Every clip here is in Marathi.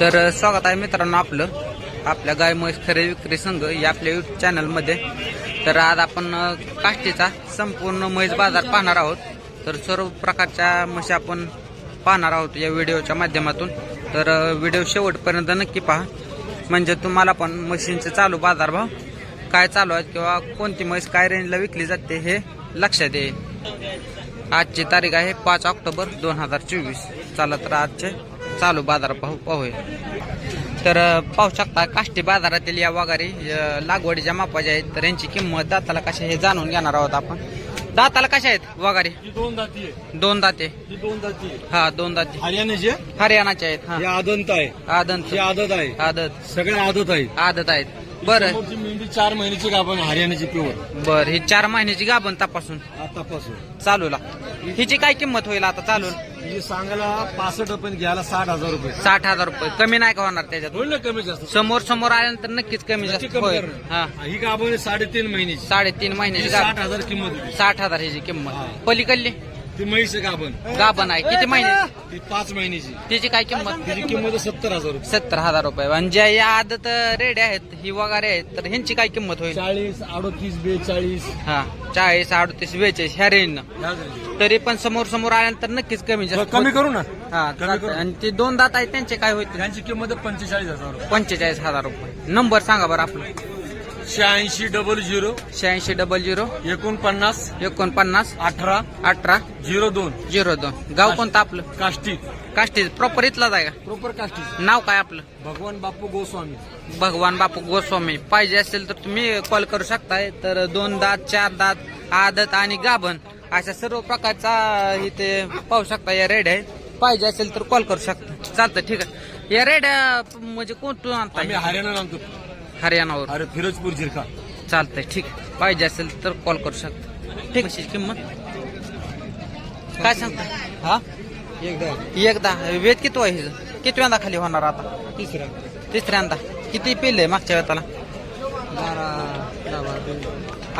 तर स्वागत आहे मित्रांनो आपलं. आपल्या गाय म्हैस खरेदी विक्री संघ या आपल्या युट्यूब चॅनलमध्ये तर आज आपण काष्टीचा संपूर्ण म्हैस बाजार पाहणार आहोत. तर सर्व प्रकारच्या म्हशी आपण पाहणार आहोत या व्हिडिओच्या माध्यमातून. तर व्हिडिओ शेवटपर्यंत नक्की पहा. म्हणजे तुम्हाला पण म्हशींचे चालू बाजारभाव काय चालू आहेत किंवा कोणती म्हैस काय रेंजला विकली जाते हे लक्षात येईल. आजची तारीख आहे पाच ऑक्टोबर दोन हजार चोवीस. चला तर आजचे चालू बाजार पाहू पाहूया. तर पाहू शकता काष्टी बाजारातील या वगारी लागवडीच्या मापाच्या आहेत. तर यांची किंमत दाताला कशा हे जाणून घेणार आहोत आपण. दाताला कशा आहेत वगारी दोन दाती दोन दाते. ही दोन दाती हा दोन दाते. हरियाणाची हरियाणाचे आहेत आदंत आहे. आदत. आदत आहे. आदत. सगळे आदत आहे आदत आहेत. बरं. समोरची मेंढी चार महिन्याची गाभण हरियाणाची प्युअर बर ही चार महिन्याची गाभण तपासून. आतापासून. चालूला हिची काय किंमत होईल आता? चालू ही सांगायला पासष्ट रुपये घ्यायला साठ हजार रुपये. साठ हजार रुपये. कमी नाही का होणार त्याच्यात? होईल ना कमी जास्त. समोर समोर आल्यानंतर नक्कीच कमी नक्की जास्त कमी होईल. करणार. हा. ही गाभण आहे साडेतीन महिन्याची. साडेतीन महिन्याची ही साठ गाभण. हजार किंमत होती. साठ हजार ह्याची किंमत. हा. पलीकडली? ती म्हैस आहे गाभण. गाभण आहे. किती महिने? ती पाच महिन्याची. तिची काय किंमत? तिची किंमत आहे सत्तर हजार रुपये. सत्तर हजार रुपये. आणि ज्या या आदत रेड्या आहेत ही वगैरे आहेत तर ह्यांची काय किंमत होईल? चाळीस अडोतीस बेचाळीस. हा. चाळीस अडतीस बेचाळीस ह्या रेंज ह्या झाली. तरी पण समोर समोर आल्यानंतर नक्कीच कमी जास्त कमी करू ना. हा कमी चालतंय. करू. आणि ते दोन दात आहेत त्यांचे काय होतील? यांची किंमत आहे पंचेचाळीस हजार रुपये. पंचेचाळीस हजार रुपये. नंबर सांगा बरं आपलं. शहाऐंशी डबल झिरो शहाऐंशी डबल झिरो एकोणपन्नास एकोणपन्नास अठरा अठरा झिरो दोन झिरो दोन. गाव कोणतं आपलं? काष्टी. काष्टी. प्रॉपर इथलाच आहे का? प्रॉपर काष्टी. नाव काय आपलं? भगवान बापू गोस्वामी. भगवान बापू गोस्वामी. पाहिजे असेल तर तुम्ही कॉल करू शकताय. तर दोन दात चार दात आदत आणि गाभण अशा सर्व प्रकारचा इथे पाहू शकता. या रेड आहेत पाहिजे असेल तर कॉल करू शकता. चालतं ठीक आहे. या रेड म्हणजे कोणतून आम्ही आणताय हरियाणा आणतो. हरियाणावर. अरे फिरोजपूर जिरका चालतंय ठीक. पाहिजे असेल तर कॉल करू शकता. ठीक. आहे किंमत? काय सांगताय हा? एकदा. एकदा. वेद किती आहे हिचं? किती वेळा खाली होणार आता? तिसरा तिसऱ्यांदा. किती पिल्ले मागच्या वेळाला? बारा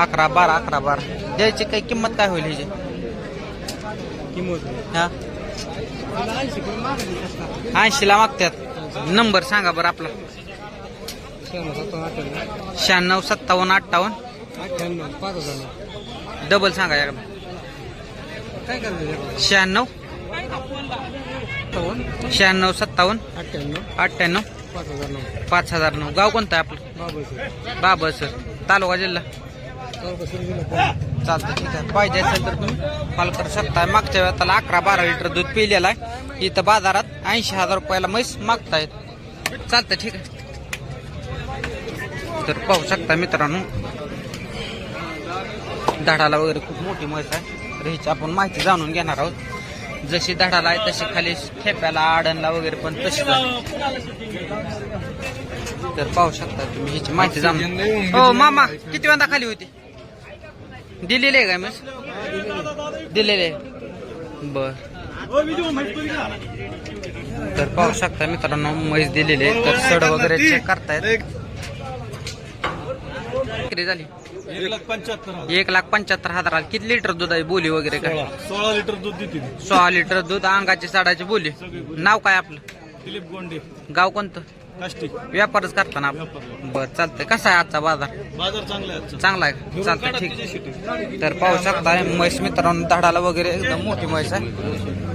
अकरा बारा. अकरा बारा द्यायची काही किंमत काय होईल हिची? किंमत? हा? ऐंशीला मागतात नंबर सांगा बरं आपला. शहाण्णव सत्तावन्न अठ्ठावन्न. पाच हजार डबल सांगा एकदा काय करायचं शहाण्णव. शहाण्णव सत्तावन्न. अठ्ठ्याण्णव. अठ्ठ्याण्णव पाच हजार नऊ. पाच हजार नऊ गाव कोणतं आहे आपलं? बाबा सर. सर तालुका जिल्हा? चालतं ठीक आहे. पाहिजे असेल तर तुम्ही कॉल करू शकता. मागच्या वेळा त्याला अकरा बारा लिटर दूध पिलेलं आहे. इथं बाजारात ऐंशी हजार रुपयाला म्हैस मागतायत. चालतं ठीक आहे. तर पाहू शकता मित्रांनो. धडाला वगैरे खूप मोठी म्हैस आहे. तर ह्याची आपण माहिती जाणून घेणार आहोत. जशी धडाला आहे तशी खाली ठेप्याला आडणला वगैरे पण तशी तर पाहू शकता तुम्ही ह्याची माहिती जाणून. हो मामा किती वेळा खाली होती? दिलेली आहे काय मस दिलेले बर. तर पाहू शकता मित्रांनो म्हैस दिलेले आहे. तर सड वगैरे चेक करतायत. विक्री झाली. एक लाख पंच्याहत्तर एक लाख पंच्याहत्तर हजाराला किती लिटर दूध आहे? बोली वगैरे काय? सोळा. सोळा लिटर दूध देते सोळा लिटर दूध अंगाची साडाची बोली. नाव काय आपलं? दिलीप गोंडे. गाव कोणतं? काष्टी. व्यापारच करताना आपण बर चालतंय. कसा आहे आजचा बाजार? बाजार चांगला आहे आजचा. चांगला आहे चालतंय ठीक. शेती? तर पाहू शकता म्हैस मित्रांनो धाडाला वगैरे एकदम मोठी म्हैस आहे.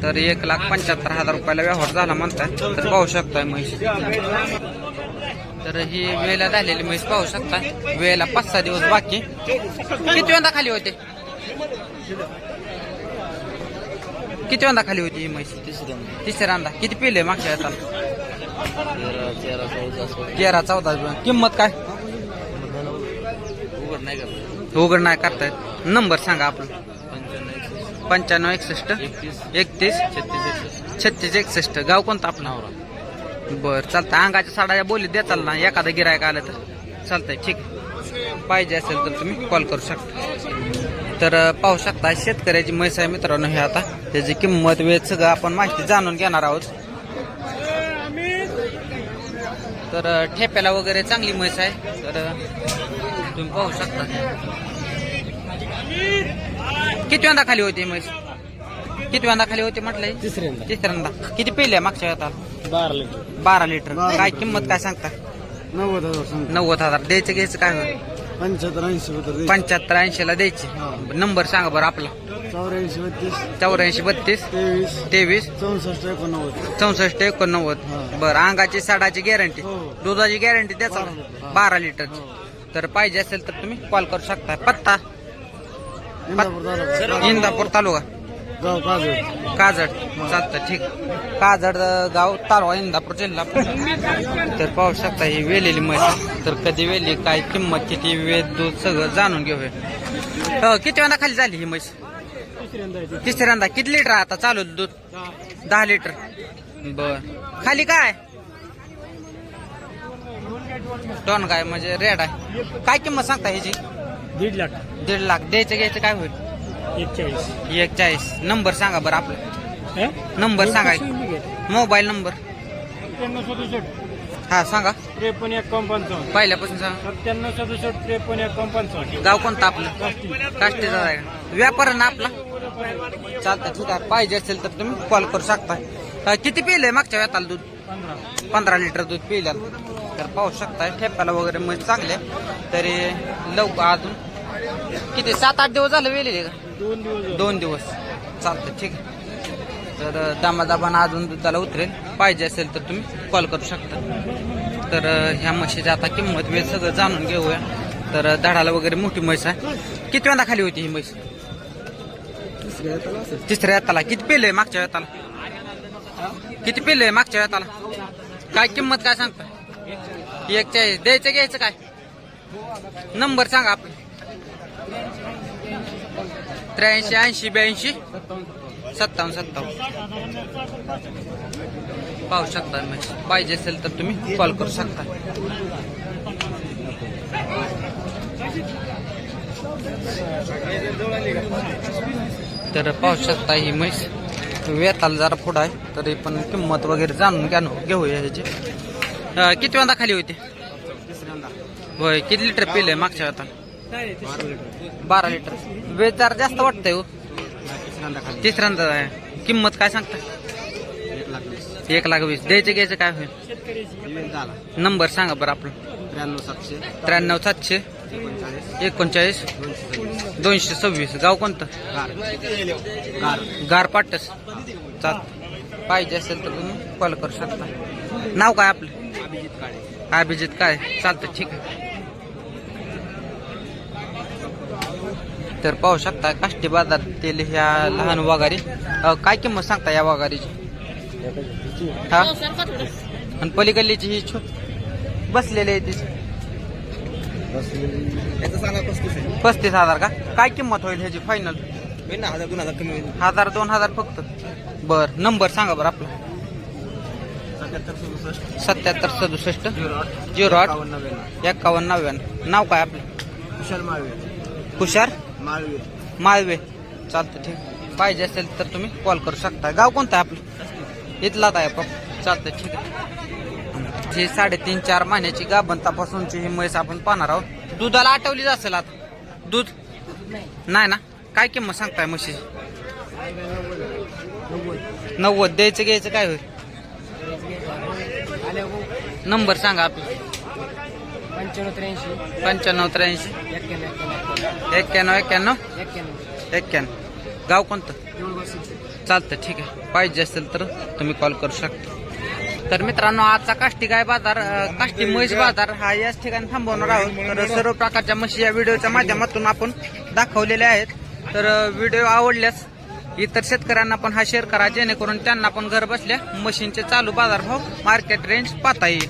तर एक लाख पंच्याहत्तर हजार रुपयाला व्यवहार झाला म्हणताय तर पाहू शकताय म्हैस. तर ही वेळेला झालेली म्हैस पाहू शकता. वेळेला पाच सहा दिवस बाकी. किती वेळा खाली होते? किती वेळा खाली होती ही म्हैस? तिसऱ्यांदा किती पिले मागच्या वेळेला? तेरा चौदा. किंमत काय? उघड नाही करतायत. नंबर सांगा आपण. पंच्याण्णव एकसष्ट. एकतीस. छत्तीस एकसष्ट. गाव कोणतं आपलं? बर चालतं अंगाच्या साडाच्या बोलीत देताल ना एखादा गिरायक आलं तर. चालतंय ठीक पाहिजे असेल तर तुम्ही कॉल करू शकता. तर पाहू शकता शेतकऱ्याची म्हैस आहे मित्रांनो हे आता. त्याची किंमत वेळ सगळं आपण माहिती जाणून घेणार आहोत. तर ठेप्याला वगैरे चांगली म्हैस आहे. तर तुम्ही पाहू शकता. किती वेळा खाली होती म्हैस? किती वेळा खाली होती म्हटलंय? तिसऱ्यांदा. तिसऱ्यांदा. किती पेल्या मागच्या वेळात बारा लिटर. बारा लिटर. बारा काय लिटर. किंमत काय सांगता? नव्वद हजार सांग नव्वद हजार. द्यायचं घ्यायचं काय? पंच्याहत्तर ऐंशी होतं पंच्याहत्तर ऐंशी ला द्यायची. नंबर सांगा बरं आपला. चौऱ्याऐंशी बत्तीस. चौऱ्याऐंशी बत्तीस. तेवीस. तेवीस. चौसष्ट एकोणनव्वद. चौसष्ट एकोणनव्वद. हा. बरं अंगाची साडाची गॅरंटी. हो. दुधाची गॅरंटी द्याचा बारा लिटर. हा. बारा लिटरची. तर पाहिजे असेल तर तुम्ही कॉल करू शकता. पत्ता. इंदापूर तालुका. इंदापूर तालुका. गाव काजळ काजड. चालतं ठीक. काजड गाव तालुका इंदापूर जिल्हा तर पाहू शकता ही वेलेली म्हैस तर कधी वेली काय किंमत किती वेद दूध सगळं जाणून घेऊया. अं, किती वेळा खाली झाली ही म्हैस? तिसऱ्यांदा किती लिटर आता चालू दूध? दहा लिटर. बर. खाली काय? टॉन काय म्हणजे रेड. आहे काय किंमत सांगता ह्याची? दीड लाख. दीड लाख. द्यायचं घ्यायचं काय होईल? एकचाळीस. एक चाळीस नंबर सांगा बरं आपला. नंबर सांगा. Mobile number. हा सांगा. त्रेपन्न एकावन्न पंचावन्न. पहिल्यापासून सांगा. सत्त्याण्णव सदुसष्ट त्रेपन्न एकावन्न पंचावन्न. गाव कोणतं आपलं? काष्टीचा आहे? व्यापार ना आपला? चालतं ठीक आहे. पाहिजे असेल तर तुम्ही कॉल करू शकता. किती पिलंय मागच्या वेताला दूध? पंधरा. लिटर दूध पिल्या तर पाहू शकताय ठेप्याला वगैरे म्हणजे चांगले. तरी लवकर अजून. किती? सात आठ दिवस झाले वेलेले का? दोन दिवस चालतं ठीक आहे. तर दामादाबानं अजून दुधाला उतरेल. पाहिजे असेल तर तुम्ही कॉल करू शकता. तर ह्या म्हशीची आता किंमत वेळ सगळं जाणून घेऊया. तर धडाला वगैरे मोठी म्हैस आहे. किती वेळा खाली होती ही म्हैस? तिसऱ्या येताला किती पेलंय मागच्या वेताला किती पेलंय मागच्या वेताला काय किंमत काय सांगता? एक चाळीस द्यायचं घ्यायचं काय? नंबर सांगा आपण त्र्याऐंशी ऐंशी ब्याऐंशी? सत्तावन्न सत्तावन्न. पाहू शकता म्हैस पाहिजे असेल तर तुम्ही कॉल करू शकता. तर पाहू शकता ही म्हैस वेताला जरा पुढं आहे तरी पण किंमत वगैरे जाणून घ्या घेऊया ह्याची. किती वेळा खाली होती? होय किती लिटर पिले मागच्या वेळा बारा लिटर. वेळ जरा जास्त वाटतंय हो. तिसऱ्यांदा आहे. किंमत काय सांगता? एक लाख वीस. द्यायचं घ्यायचं काय होईल? नंबर सांगा बरं आपलं. त्र्याण्णव सातशे. त्र्याण्णव सातशे. एकोणचाळीस. दोनशे सव्वीस. गाव कोणतं? गार. पाटस. चाल. पाहिजे असेल तर तुम्ही कॉल करू शकता. नाव काय आपलं? अभिजित काय चालतं ठीक आहे. तर पाहू शकता काष्टी बाजारातील ह्या लहान वाघारी अं, काय किंमत सांगता या वाघारीची? हा? आणि पलीकडलीची ही छो बसलेली आहे तिची. पस्तीस हजार का? काय किंमत होईल ह्याची फायनल हजार दोन हजार कमी होईल. हजार दोन हजार फक्त. बर नंबर सांगा बरं आपला. सत्याहत्तर सदुसष्ट. सत्याहत्तर सदुसष्ट. झिरो आठ. झिरो आठ. एक्कावन्न नव्याण्णव. नाव काय आपलं? कुशल माळवे हुशार माळवे माळवे चालतं ठीक. पाहिजे असेल तर तुम्ही कॉल करू शकता गाव कोणतं आहे आपलं? इथलाच आहे पप चालतं ठीक आहे. जी साडेतीन चार महिन्याची गाभण तपासूनची ही म्हैस आपण पाहणार आहोत. दुधाला आठवली असेल आता. दूध? नाही ना? काय किंमत सांगताय म्हशीची? नव्वद. द्यायचं घ्यायचं काय होईल? नंबर सांगा आपला. पंच्याण्णव त्र्याऐंशी. पंच्याण्णव त्र्याऐंशी. एक्क्याण्णव एक्क्याण्णव. एक्क्याण्णव एक्क्याण्णव? एक्क्याण्णव. गाव कोणतं? चालतं ठीक आहे. पाहिजे असेल तर तुम्ही कॉल करू शकता. तर मित्रांनो आजचा काष्टी गाय बाजार अं, काष्टी म्हैस बाजार हा याच ठिकाणी थांबवणार आहोत. तर सर्व प्रकारच्या म्हशी या व्हिडिओच्या माध्यमातून आपण दाखवलेल्या आहेत. तर व्हिडिओ आवडल्यास इतर शेतकऱ्यांना पण हा शेअर करा जेणेकरून त्यांना पण घर बसल्या मशीनचे चालू बाजारभाव मार्केट रेंज पाहता येईल.